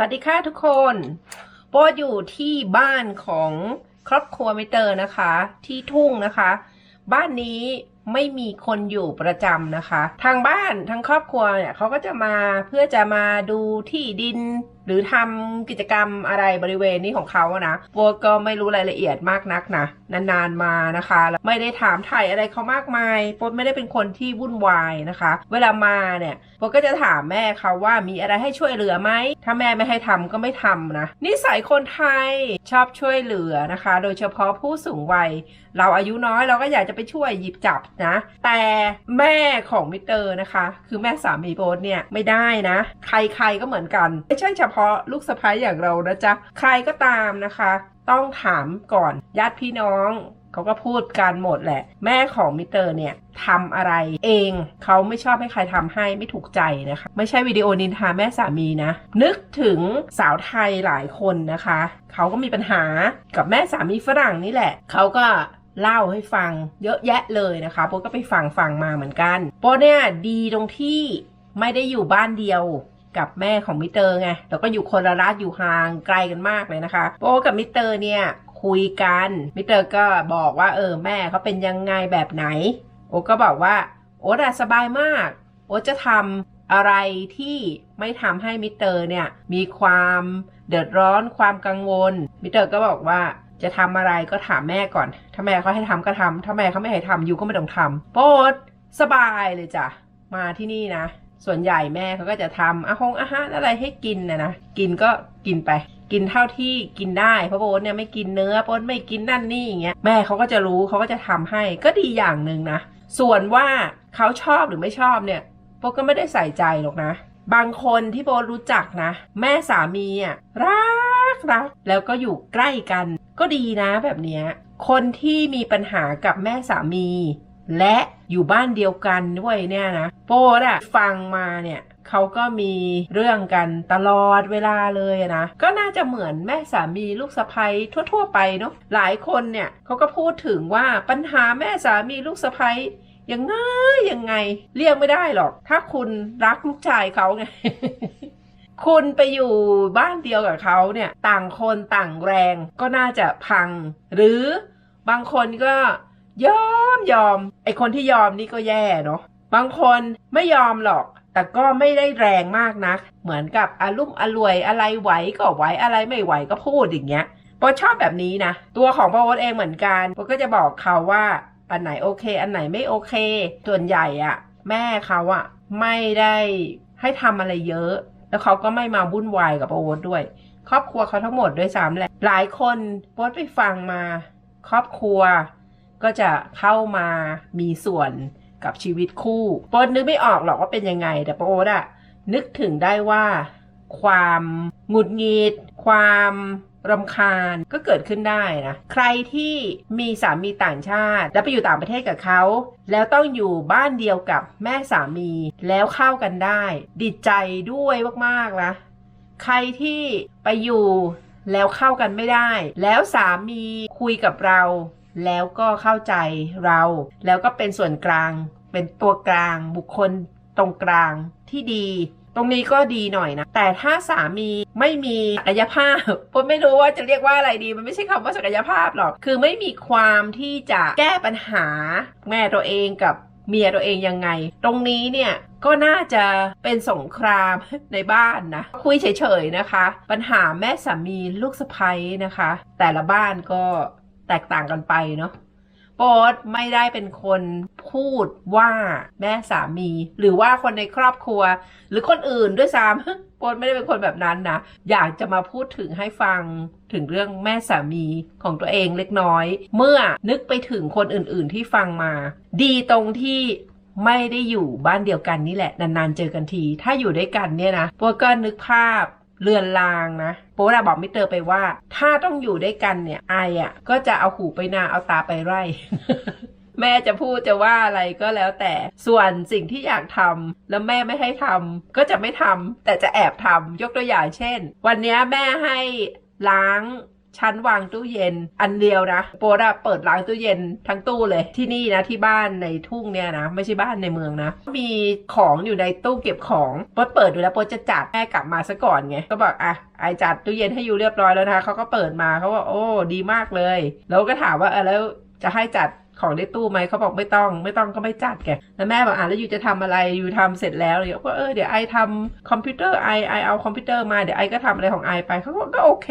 สวัสดีค่ะทุกคนโป๊อยู่ที่บ้านของครอบครัวมิเตอร์นะคะ ที่ทุ่งนะคะ บ้านนี้ไม่มีคนอยู่ประจำนะคะ ทางบ้านทางครอบครัวเนี่ยเขาก็จะมาเพื่อจะมาดูที่ดิน หรือทำกิจกรรมอะไรบริเวณนี้ของเขาอะนะโป๊ก็ไม่รู้รายละเอียดมากนักนะนานๆมานะคะ ไม่ได้ถามไถ่อะไรเขามากมายโป๊ไม่ได้เป็นคนที่วุ่นวายนะคะ เวลามาเนี่ยโปก็จะถามแม่เขาว่ามีอะไรให้ช่วยเหลือไหมถ้าแม่ไม่ให้ทำก็ไม่ทำนะนิสัยคนไทยชอบช่วยเหลือนะคะ โดยเฉพาะผู้สูงวัย เราอายุน้อยเราก็อยากจะไปช่วยหยิบจับนะ แต่แม่ของมิสเตอร์นะคะ คือแม่สามีโบสเนี่ยไม่ได้นะ ใครๆก็เหมือนกันไม่ใช่เฉพาะลูกสะใภ้อย่างเรานะจ๊ะ ใครก็ตามนะคะ ต้องถามก่อนญาติพี่น้องเขาก็พูดกันหมดแหละ แม่ของมิเตอร์เนี่ยทำอะไรเองเขาไม่ชอบให้ใครทำให้ไม่ถูกใจนะคะ ไม่ใช่วิดีโอนินทาแม่สามีนะ นึกถึงสาวไทยหลายคนนะคะ เขาก็มีปัญหากับแม่สามีฝรั่งนี่แหละ เขาก็เล่าให้ฟังเยอะแยะเลยนะคะโปก็ไปฟังฟังมาเหมือนกันโปเนี่ยดีตรงที่ไม่ได้อยู่บ้านเดียว กับแม่ของมิเตอร์ไงแล้วก็อยู่คนละรัฐอยู่ห่างไกลกันมากเลยนะคะโป๊กับมิเตอร์เนี่ยคุยกันมิเตอร์ก็บอกว่าเออแม่เขาเป็นยังไงแบบไหน โอ๊ตก็บอกว่า โอ๊ตสบายมาก โอ๊ตจะทำอะไรที่ไม่ทำให้มิเตอร์เนี่ยมีความเดือดร้อนความกังวล มิเตอร์ก็บอกว่าจะทำอะไรก็ถามแม่ก่อน ถ้าแม่เขาให้ทำก็ทำถ้าแม่เขาไม่ให้ทำยูก็ไม่ต้องทำโป๊ตสบายเลยจ้ะมาที่นี่นะ ส่วนใหญ่แม่เขาก็จะทำอาหงอาหารอะไรให้กินนะนะกินก็กินไป กินเท่าที่กินได้เพราะโบ๊ทเนี่ยไม่กินเนื้อโบ๊ทไม่กินนั่นนี่อย่างเงี้ยแม่เขาก็จะรู้เขาก็จะทำให้ก็ดีอย่างหนึ่งนะส่วนว่าเขาชอบหรือไม่ชอบเนี่ยโบ๊ทก็ไม่ได้ใส่ใจหรอกนะ บางคนที่โบ๊ทรู้จักนะ แม่สามีอะรักรักแล้วก็อยู่ใกล้กัน ก็ดีนะแบบเนี้ยคนที่มีปัญหากับแม่สามี และอยู่บ้านเดียวกันด้วยเนี่ยนะโป๊ดอะฟังมาเนี่ยเขาก็มีเรื่องกันตลอดเวลาเลยนะ ก็น่าจะเหมือนแม่สามีลูกสะใภ้ทั่ว ๆ ไปเนาะหลายคนเนี่ยเขาก็พูดถึงว่าปัญหาแม่สามีลูกสะใภ้ยังไงยังไง เรียกไม่ได้หรอก ถ้าคุณรักลูกชายเขาไงคุณไปอยู่บ้านเดียวกับเขาเนี่ย ต่างคนต่างแรงก็น่าจะพัง หรือบางคนก็ ยอมยอม ไอคนที่ยอมนี่ก็แย่เนาะบางคนไม่ยอมหรอก แต่ก็ไม่ได้แรงมากนัก เหมือนกับอารุ่มอรวยอะไรไหวก็ไหวอะไรไม่ไหวก็พูดอย่างเงี้ยโปชอบแบบนี้นะ ตัวของโปรเองเหมือนกันโปก็จะบอกเขาว่าอันไหนโอเค อันไหนไม่โอเค ส่วนใหญ่อะแม่เขาอะไม่ได้ให้ทำอะไรเยอะ แล้วเขาก็ไม่มาวุ่นวายกับโอ๊ตด้วย ครอบครัวเขาทั้งหมดด้วยซ้ำแหละหลายคนโป๊ตไปฟังมา ครอบครัว ก็จะเข้ามามีส่วนกับชีวิตคู่โป๊ตนึกไม่ออกหรอกว่าเป็นยังไง แต่โป๊ตอะนึกถึงได้ว่า ความหงุดหงิดความรำคาญก็เกิดขึ้นได้นะ ใครที่มีสามีต่างชาติ แล้วไปอยู่ต่างประเทศกับเขา แล้วต้องอยู่บ้านเดียวกับแม่สามีแล้วเข้ากันได้ดิดใจด้วยมากๆนะ ใครที่ไปอยู่แล้วเข้ากันไม่ได้ แล้วสามีคุยกับเรา แล้วก็เข้าใจเรา แล้วก็เป็นส่วนกลาง เป็นตัวกลาง บุคคลตรงกลางที่ดี ตรงนี้ก็ดีหน่อยนะ แต่ถ้าสามีไม่มีศักยภาพผมไม่รู้ว่าจะเรียกว่าอะไรดี มันไม่ใช่คำว่าศักยภาพหรอก คือไม่มีความที่จะแก้ปัญหาแม่ตัวเองกับเมียตัวเองยังไง ตรงนี้เนี่ยก็น่าจะเป็นสงครามในบ้านนะ คุยเฉยๆนะคะ ปัญหาแม่สามีลูกสะใภ้นะคะ แต่ละบ้านก็ แตกต่างกันไปเนาะโป๊ตไม่ได้เป็นคนพูดว่าแม่สามี หรือว่าคนในครอบครัว หรือคนอื่นด้วยซ้ำโป๊ตไม่ได้เป็นคนแบบนั้นนะ อยากจะมาพูดถึงให้ฟังถึงเรื่องแม่สามีของตัวเองเล็กน้อย เมื่อนึกไปถึงคนอื่นๆที่ฟังมา ดีตรงที่ไม่ได้อยู่บ้านเดียวกันนี่แหละ นานๆเจอกันที ถ้าอยู่ด้วยกันเนี่ยนะโป๊ตก็นึกภาพ เลือนลางนะโป๊ดอะบอกมิเตอร์ไปว่า ถ้าต้องอยู่ด้วยกันเนี่ยไออะก็จะเอาหูไปนาเอาตาไปไร่แม่จะพูดจะว่าอะไรก็แล้วแต่ ส่วนสิ่งที่อยากทำแล้วแม่ไม่ให้ทำก็จะไม่ทำแต่จะแอบทำยกตัวอย่างเช่น วันนี้แม่ให้ล้าง ชั้นวางตู้เย็นอันเดียวนะโปรดเปิดล้างตู้เย็นทั้งตู้เลยที่นี่นะที่บ้านในทุ่งเนี่ยนะ ไม่ใช่บ้านในเมืองนะ มีของอยู่ในตู้เก็บของโปรดเปิดดูแล้วโปรดจะจัดแม่กลับมาซะก่อนไงก็บอกอะไอจัดตู้เย็นให้อยู่เรียบร้อยแล้วนะคะเขาก็เปิดมาเขาบอกโอ้ดีมากเลย แล้วก็ถามว่าเออแล้วจะให้จัด ของในตู้ไหมเขาบอกไม่ต้อง ไม่ต้องก็ไม่จัดแกแล้วแม่บอกอะแล้วอยู่จะทำอะไรอยู่ทำเสร็จแล้วเลยก็เออเดี๋ยวไอทำคอมพิวเตอร์ไอไอเอาคอมพิวเตอร์มาเดี๋ยวไอก็ทำอะไรของไอไปเขาก็ก็โอเค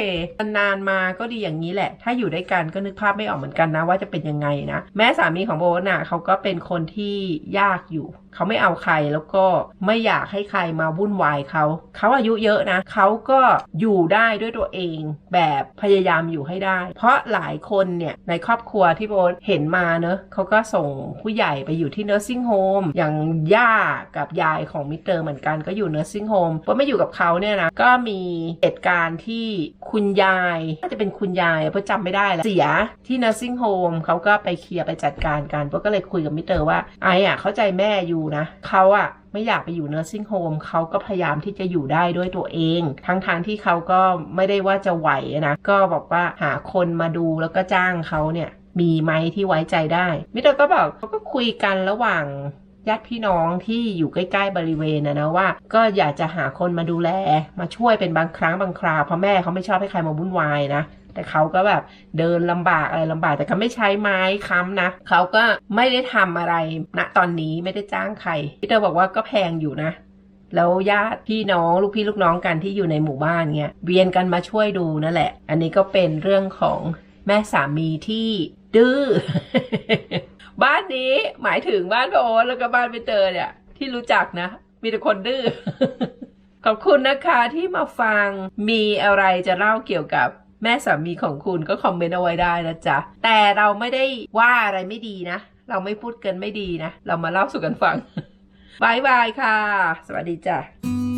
นานมาก็ดีอย่างนี้แหละ ถ้าอยู่ด้วยกันก็นึกภาพไม่ออกเหมือนกันนะว่าจะเป็นยังไงนะแม่สามีของโบน่ะเขาก็เป็นคนที่ยากอยู่เขาไม่เอาใครแล้วก็ไม่อยากให้ใครมาวุ่นวายเขาเขาอายุเยอะนะเขาก็อยู่ได้ด้วยตัวเองแบบพยายามอยู่ให้ได้ เพราะหลายคนเนี่ยในครอบครัวที่โบเห็นมาเนอะเขาก็ส่งผู้ใหญ่ไปอยู่ที่ nursing home อย่างย่ากับยายของมิสเตอร์เหมือนกันก็อยู่ nursing home โบไม่อยู่กับเขาเนี่ยนะก็มีเหตุการณ์ที่คุณยายน่าจะเป็นคุณยายเพราะจำไม่ได้แล้วเสียที่ nursing home เขาก็ไปเคลียร์ไปจัดการกันโบก็เลยคุยกับมิสเตอร์ว่าไอ้อะเข้าใจแม่อยู่นะเขาอะไม่อยากไปอยู่ nursing home เขาก็พยายามที่จะอยู่ได้ด้วยตัวเอง ทั้งทางๆที่เขาก็ไม่ได้ว่าจะไหวนะ ก็บอกว่าหาคนมาดูแล้วก็จ้างเขาเนี่ย มีไหมที่ไว้ใจได้ มิเตอร์ก็บอกเขาก็คุยกันระหว่างญาติพี่น้องที่อยู่ใกล้ ๆ บริเวณนะนะว่า ก็อยากจะหาคนมาดูแล มาช่วยเป็นบางครั้งบางคราวเพราะแม่เขาไม่ชอบให้ใครมาวุ่นวายนะแต่เขาก็แบบเดินลำบากอะไรลำบากแต่เขาไม่ใช้ไม้ค้ำนะเขาก็ไม่ได้ทำอะไรณตอนนี้ไม่ได้จ้างใครพี่เตอร์บอกว่าก็แพงอยู่นะ แล้วญาติพี่น้องลูกพี่ลูกน้องกันที่อยู่ในหมู่บ้านเงี้ยเวียนกันมาช่วยดูนั่นแหละ อันนี้ก็เป็นเรื่องของ แม่สามีที่ดื้อ บ้านนี้หมายถึงบ้านโอแล้วก็บ้านใบเตยเนี่ย ที่รู้จักนะ มีแต่คนดื้อ ขอบคุณนะคะที่มาฟังมีอะไรจะเล่าเกี่ยวกับแม่สามีของคุณก็คอมเมนต์เอาไว้ได้นะจ๊ะ แต่เราไม่ได้ว่าอะไรไม่ดีนะ เราไม่พูดเกินไม่ดีนะ เรามาเล่าสู่กันฟังบายบายค่ะ สวัสดีจ้ะ